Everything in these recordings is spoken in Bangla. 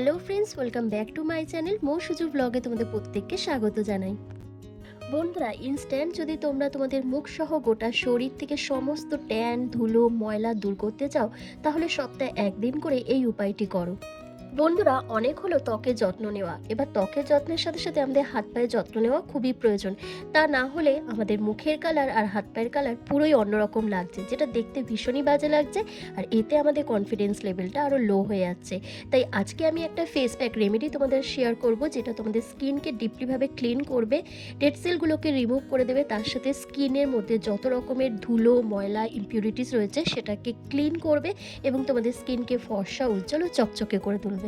Hello friends, welcome back to my channel Mou Suju ব্লগে তোমাদের প্রত্যেককে স্বাগত জানাই। বন্ধুরা ইনস্ট্যান্ট যদি তোমরা তোমাদের মুখ সহ গোটা শরীর থেকে সমস্ত ট্যান, ধুলো, ময়লা দূর করতে চাও, তাহলে সপ্তাহে একদিন করে এই উপায়টি করো। বন্ধুরা, অনেক হলো ত্বকের যত্ন নেওয়া। এবার ত্বকের যত্নের সাথে সাথে আমাদের হাত পায়ের যত্ন নেওয়া খুবই প্রয়োজন। তা না হলে আমাদের মুখের কালার আর হাত পায়ের কালার পুরোই অন্যরকম লাগছে, যেটা দেখতে ভীষণই বাজে লাগছে আর এতে আমাদের কনফিডেন্স লেভেলটা আরও লো হয়ে যাচ্ছে। তাই আজকে আমি একটা ফেস প্যাক রেমেডি তোমাদের শেয়ার করব, যেটা তোমাদের স্কিনকে ডিপলিভাবে ক্লিন করবে ডেড সেলগুলোকে রিমুভ করে দেবে, তার সাথে স্কিনের মধ্যে যত রকমের ধুলো, ময়লা ইম্পিউরিটিস রয়েছে, সেটাকে ক্লিন করবে এবং তোমাদের স্কিনকে ফর্সা, উজ্জ্বল ও চকচকে করে তুলবে।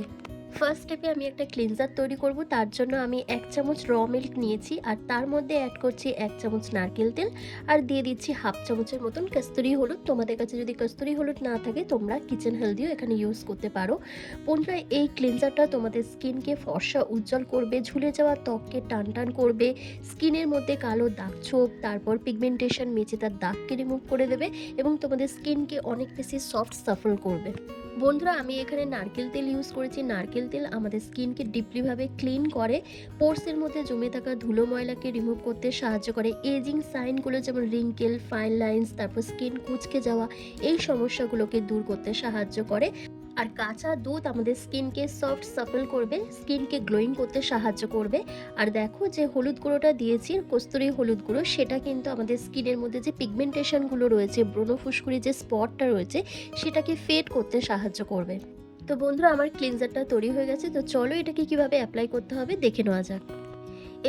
ফার্স্ট স্টেপে আমি একটা ক্লিনজার তৈরি করব, তার জন্য আমি এক চামচ র মিল্ক নিয়েছি, আর তার মধ্যে অ্যাড করছি এক চামচ নারকেল তেল, আর দিয়ে দিচ্ছি হাফ চামচের মতন কস্তুরি হলুদ। তোমাদের কাছে যদি কস্তুরি হলুদ না থাকে, তোমরা কিচেন হেলদিও এখানে ইউজ করতে পারো। বন্ধুরা এই ক্লিনজারটা তোমাদের স্কিনকে ফর্সা উজ্জ্বল করবে, ঝুলে যাওয়া ত্বককে টান টান করবে স্কিনের মধ্যে কালো দাগ ছোপ, তারপর পিগমেন্টেশন মেচে তার দাগকে রিমুভ করে দেবে, এবং তোমাদের স্কিনকে অনেক বেশি সফট সাফল করবে। বন্ধুরা, আমি এখানে নারকেল তেল ইউজ করেছি। নারকেল তেল আমাদের স্কিনকে ডিপলিভাবে ক্লিন করে পোর্সের মধ্যে জমে থাকা ধুলো ময়লাকে রিমুভ করতে সাহায্য করে। এজিং সাইনগুলো যেমন রিঙ্কেল ফাইন লাইন্স তারপর স্কিন কুচকে যাওয়া, এই সমস্যাগুলোকে দূর করতে সাহায্য করে। আর কাঁচা দুধ আমাদের স্কিনকে সফট, সাফল করবে, স্কিনকে গ্লোয়িং করতে সাহায্য করবে। আর দেখো যে হলুদ গুঁড়োটা দিয়েছি, কস্তুরি হলুদ গুঁড়ো, সেটা কিন্তু আমাদের স্কিনের মধ্যে যে পিগমেন্টেশনগুলো রয়েছে ব্রণ ফুসকুড়ি যে স্পটটা রয়েছে, সেটাকে ফেড করতে সাহায্য করবে। তো বন্ধুরা, আমার ক্লিনজারটা তৈরি হয়ে গেছে, তো চলো এটাকে কীভাবে অ্যাপ্লাই করতে হবে দেখে নেওয়া যাক।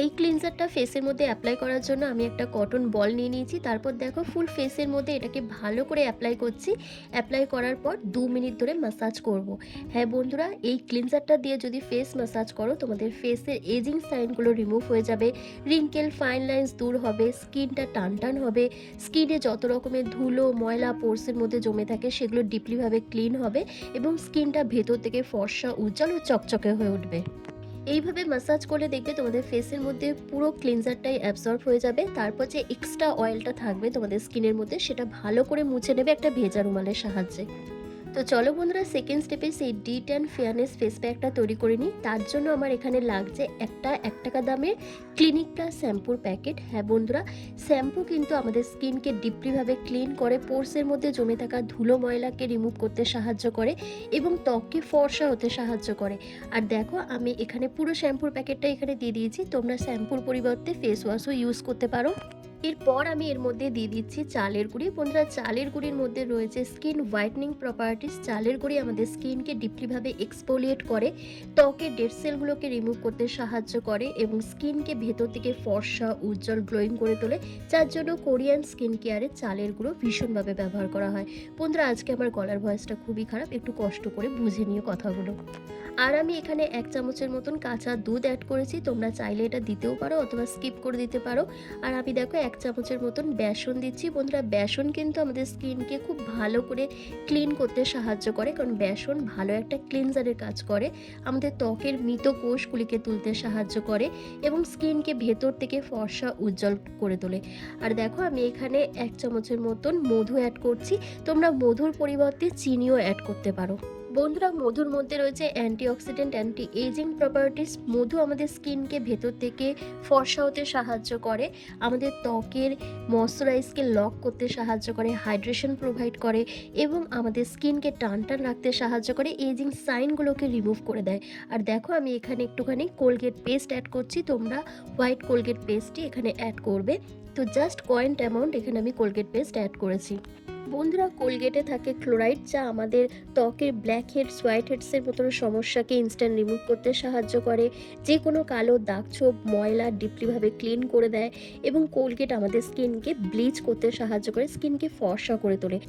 এই ক্লিনজারটা ফেসের মধ্যে অ্যাপ্লাই করার জন্য আমি একটা কটন বল নিয়ে নিয়েছি। তারপর দেখো ফুল ফেসের মধ্যে এটাকে ভালো করে অ্যাপ্লাই করছি। অ্যাপ্লাই করার পর দু মিনিট ধরে মাসাজ করব। হ্যাঁ বন্ধুরা, এই ক্লিনজারটা দিয়ে যদি ফেস মাসাজ করো, তোমাদের ফেসের এজিং সাইনগুলো রিমুভ হয়ে যাবে। রিঙ্কেল ফাইন লাইন্স দূর হবে স্কিনটা টান টান হবে স্কিনে যত রকমের ধুলো, ময়লা পোর্সের মধ্যে জমে থাকে, সেগুলো ডিপলিভাবে ক্লিন হবে এবং স্কিনটা ভেতর থেকে ফর্সা, উজ্জ্বল ও চকচকে হয়ে উঠবে। এইভাবে ম্যাসাজ করলে দেখবে তোমাদের ফেসের মধ্যে পুরো ক্লিনজারটাই অ্যাবসর্ব হয়ে যাবে। তারপর যে এক্সট্রা অয়েলটা থাকবে তোমাদের স্কিনের মধ্যে, সেটা ভালো করে মুছে নেবে একটা ভেজা রুমালের সাহায্যে। তো চলো বন্ধুরা সেকেন্ড স্টেপে সেই ডি টেন ফেয়ারনেস ফেস প্যাকটা তৈরি করে নিই। তার জন্য আমার এখানে লাগছে একটা, এক টাকা দামের ক্লিনিক প্লাস শ্যাম্পুর প্যাকেট হ্যাঁ বন্ধুরা শ্যাম্পু কিন্তু আমাদের স্কিনকে ডিপলিভাবে ক্লিন করে পোর্সের মধ্যে জমে থাকা ধুলো ময়লাকে রিমুভ করতে সাহায্য করে এবং ত্বককে ফর্সা হতে সাহায্য করে। আর দেখো, আমি এখানে পুরো শ্যাম্পুর প্যাকেটটা এখানে দিয়ে দিয়েছি। তোমরা শ্যাম্পুর পরিবর্তে ফেস ওয়াশও ইউজ করতে পারো। এরপর আমি এর মধ্যে দিয়ে দিচ্ছি চালের গুঁড়ি। বন্ধুরা, চালের গুঁড়ির মধ্যে রয়েছে স্কিন হোয়াইটনিং প্রপার্টিস চালের গুঁড়ি আমাদের স্কিনকে ডিপলিভাবে এক্সপোলিয়েট করে, ত্বকের ডেড সেলগুলোকে রিমুভ করতে সাহায্য করে এবং স্কিনকে ভেতর থেকে ফর্সা, উজ্জ্বল গ্লোয়িং করে তোলে, যার জন্য কোরিয়ান স্কিন কেয়ারে চালের গুঁড়ো ভীষণভাবে ব্যবহার করা হয়। বন্ধুরা, আজকে আমার গলার ভয়েসটা খুবই খারাপ, একটু কষ্ট করে বুঝে নিয়ে কথাগুলো। আর আমি এখানে এক চামচের মতন কাঁচা দুধ অ্যাড করেছি, তোমরা চাইলে এটা দিতেও পারো অথবা স্কিপ করে দিতে পারো। আর আমি দেখো, এক চামচের মতন বেসন দিচ্ছি। বন্ধুরা, বেসন কিন্তু আমাদের স্কিনকে খুব ভালো করে ক্লিন করতে সাহায্য করে, কারণ বেসন ভালো একটা ক্লিনজারের কাজ করে। আমাদের ত্বকের মৃত কোষগুলিকে তুলতে সাহায্য করে এবং স্কিনকে ভেতর থেকে ফর্সা উজ্জ্বল করে তোলে। আর দেখো, আমি এখানে এক চামচের মতন মধু অ্যাড করছি। তোমরা মধুর পরিবর্তে চিনিও অ্যাড করতে পারো। বন্ধুরা, মধুর মধ্যে রয়েছে অ্যান্টিঅক্সিডেন্ট অ্যান্টি এজিং প্রপার্টিস মধু আমাদের স্কিনকে ভেতর থেকে ফর্সা হতে সাহায্য করে, আমাদের ত্বকের ময়শ্চারাইজকে লক করতে সাহায্য করে হাইড্রেশন প্রোভাইড করে এবং আমাদের স্কিনকে টান টান রাখতে সাহায্য করে এজিং সাইনগুলোকে রিমুভ করে দেয়। আর দেখো, আমি এখানে একটুখানি কোলগেট পেস্ট অ্যাড করছি, তোমরা হোয়াইট কোলগেট পেস্টই এখানে অ্যাড করবে। তো জাস্ট কয়েন্ট অ্যামাউন্ট এখানে আমি কোলগেট পেস্ট অ্যাড করেছি। বন্ধুরা কোলগেটে থাকে ক্লোরাইড, যা আমাদের ত্বকের ব্ল্যাক হেডস হোয়াইট হেডসের মতন সমস্যাকে ইনস্ট্যান্ট রিমুভ করতে সাহায্য করে। যে কোনো কালো দাগ ছোপ, ময়লা ডিপলিভাবে ক্লিন করে দেয় এবং কোলগেট আমাদের স্কিনকে ব্লিচ করতে সাহায্য করে স্কিনকে ফর্সা করে তোলে।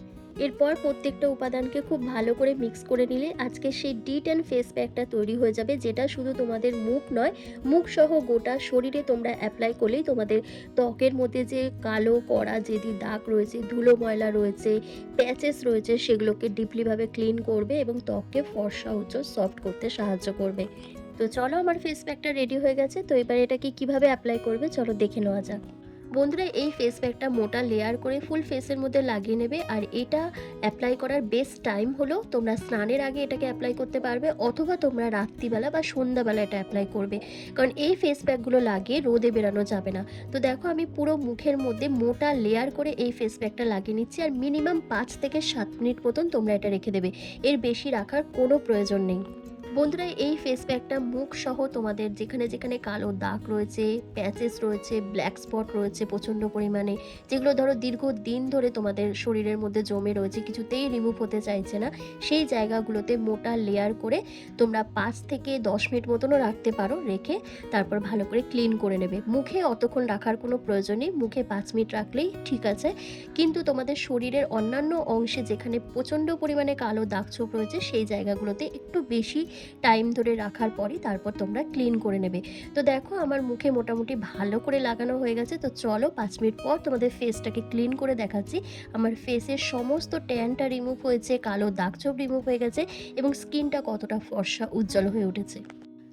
এরপর প্রত্যেকটা উপাদানকে খুব ভালো করে মিক্স করে নিলে আজকে সেই ডিট অ্যান্ড ফেস প্যাকটা তৈরি হয়ে যাবে, যেটা শুধু তোমাদের মুখ নয়, মুখ সহ গোটা শরীরে তোমরা অ্যাপ্লাই করলেই তোমাদের ত্বকের মধ্যে যে কালো, কড়া যেদি দাগ রয়েছে, ধুলো ময়লা রয়েছে প্যাচেস রয়েছে, সেগুলোকে ডিপলিভাবে ক্লিন করবে এবং ত্বককে ফর্সা উজ্জ্বল সফট করতে সাহায্য করবে। তো চলো আমার ফেস প্যাকটা রেডি হয়ে গেছে, তো এবার এটাকে কীভাবে অ্যাপ্লাই করবে চলো দেখে নেওয়া যাক। বন্ধুরা, এই ফেস প্যাকটা মোটা লেয়ার করে ফুল ফেসের মধ্যে লাগিয়ে নেবে। আর এটা অ্যাপ্লাই করার বেস্ট টাইম হলো তোমরা স্নানের আগে এটাকে অ্যাপ্লাই করতে পারবে, অথবা তোমরা রাত্রিবেলা বা সন্ধ্যাবেলা এটা অ্যাপ্লাই করবে। কারণ এই ফেস প্যাকগুলো লাগিয়ে রোদে বেরানো যাবে না। তো দেখো, আমি পুরো মুখের মধ্যে মোটা লেয়ার করে এই ফেস প্যাকটা লাগিয়ে নিচ্ছি, আর মিনিমাম পাঁচ থেকে সাত মিনিট মতন তোমরা এটা রেখে দেবে। এর বেশি রাখার কোনো প্রয়োজন নেই। বন্ধুরা, এই ফেস প্যাকটা মুখ সহ তোমাদের যেখানে যেখানে কালো দাগ রয়েছে প্যাচেস রয়েছে ব্ল্যাক স্পট রয়েছে প্রচণ্ড পরিমাণে, যেগুলো ধরো দীর্ঘ দিন ধরে তোমাদের শরীরের মধ্যে জমে রয়েছে, কিছুতেই রিমুভ হতে চাইছে না, সেই জায়গাগুলোতে মোটা লেয়ার করে তোমরা পাঁচ থেকে দশ মিনিট মতনও রাখতে পারো, রেখে তারপর ভালো করে ক্লিন করে নেবে। মুখে অতক্ষণ রাখার কোনো প্রয়োজন নেই, মুখে পাঁচ মিনিট রাখলেই ঠিক আছে। কিন্তু তোমাদের শরীরের অন্যান্য অংশে যেখানে প্রচণ্ড পরিমাণে কালো দাগ ছোপ রয়েছে, সেই জায়গাগুলোতে একটু বেশি টাইম ধরে রাখার পরে তারপর তোমরা ক্লিন করে নেবে। তো দেখো আমার মুখে মোটামুটি ভালো করে লাগানো হয়ে গেছে। তো চলো পাঁচ মিনিট পর তোমাদের ফেসটাকে ক্লিন করে দেখাচ্ছি। আমার ফেসের সমস্ত ট্যানটা রিমুভ হয়েছে, কালো দাগ ছোপ রিমুভ হয়ে গেছে এবং স্কিনটা কতটা ফর্সা উজ্জ্বল হয়ে উঠেছে।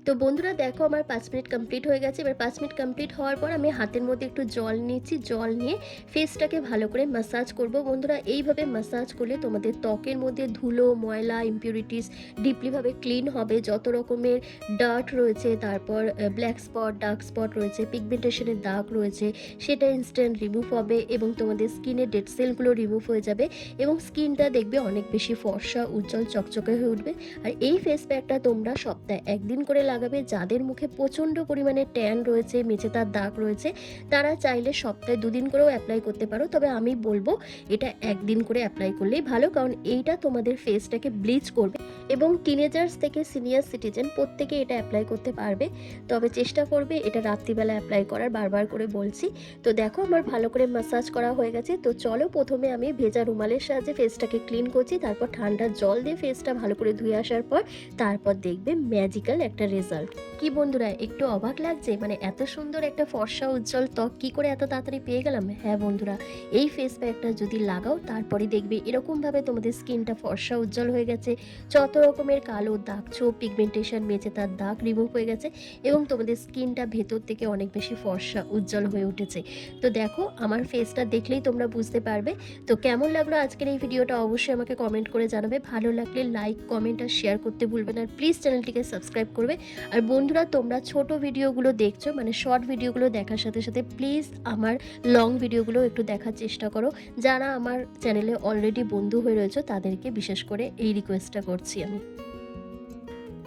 তো বন্ধুরা দেখো আমার পাঁচ মিনিট কমপ্লিট হয়ে গেছে। এবার পাঁচ মিনিট কমপ্লিট হওয়ার পর আমি হাতের মধ্যে একটু জল নিয়েছি জল নিয়ে ফেসটাকে ভালো করে মাসাজ করব। বন্ধুরা এইভাবে মাসাজ করলে তোমাদের ত্বকের মধ্যে ধুলো, ময়লা ইম্পিউরিটিস ডিপলিভাবে ক্লিন হবে। যত রকমের ডার্ট রয়েছে, তারপর ব্ল্যাক স্পট ডার্ক স্পট রয়েছে পিগমেন্টেশনের দাগ রয়েছে, সেটা ইনস্ট্যান্ট রিমুভ হবে এবং তোমাদের স্কিনের ডেড সেলগুলো রিমুভ হয়ে যাবে এবং স্কিনটা দেখবে অনেক বেশি ফর্সা, উজ্জ্বল, চকচকে হয়ে উঠবে। আর এই ফেস প্যাকটা তোমরা সপ্তাহে একদিন করে লাগাবে যাদের মুখে প্রচণ্ড পরিমাণে ট্যান রয়েছে মেচেতার দাগ রয়েছে, তারা চাইলে সপ্তাহে দুদিন করেও অ্যাপ্লাই করতে পারো। তবে আমি বলব, এটা একদিন করে অ্যাপ্লাই করলেই ভালো, কারণ এইটা তোমাদের ফেসটাকে ব্লিচ করবে এবং টিনেজার্স থেকে সিনিয়র সিটিজেন প্রত্যেকে এটা অ্যাপ্লাই করতে পারবে। তবে চেষ্টা করবে এটা রাত্রিবেলা অ্যাপ্লাই করার, বারবার করে বলছি। তো দেখো, আমার ভালো করে মাসাজ করা হয়ে গেছে। তো চলো, প্রথমে আমি ভেজা রুমালের সাহায্যে ফেসটাকে ক্লিন করছি। তারপর ঠান্ডা জল দিয়ে ফেসটা ভালো করে ধুয়ে আসার পর, তারপর দেখবে ম্যাজিক্যাল একটা রেজাল্ট কি বন্ধুরা, একটু অবাক লাগছে? মানে এত সুন্দর একটা ফর্সা উজ্জ্বল ত্বক, কি করে এত তাড়াতাড়ি পেয়ে গেলাম? হ্যাঁ বন্ধুরা, এই ফেস প্যাকটা যদি লাগাও, তারপরে দেখবে এরকমভাবে তোমাদের স্কিনটা ফর্সা উজ্জ্বল হয়ে গেছে। যত রকমের কালো দাগ ছোপ পিগমেন্টেশন মেচে তার দাগ রিমুভ হয়ে গেছে এবং তোমাদের স্কিনটা ভেতর থেকে অনেক বেশি ফর্সা উজ্জ্বল হয়ে উঠেছে। তো দেখো, আমার ফেসটা দেখলেই তোমরা বুঝতে পারবে। তো কেমন লাগল আজকের এই ভিডিওটা? অবশ্যই আমাকে কমেন্ট করে জানাবে। ভালো লাগলে লাইক কমেন্ট আর শেয়ার করতে ভুলবে না। প্লিজ চ্যানেলটিকে সাবস্ক্রাইব করবে। আর বন্ধুরা, তোমরা ছোট ভিডিওগুলো দেখছ মানে শর্ট ভিডিওগুলো দেখার সাথে সাথে প্লিজ আমার লং ভিডিওগুলো একটু দেখার চেষ্টা করো। যারা আমার চ্যানেলে অলরেডি বন্ধু হয়ে রয়েছে, তাদেরকে বিশেষ করে এই রিকোয়েস্টটা করছি আমি।